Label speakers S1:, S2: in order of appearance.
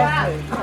S1: ว่า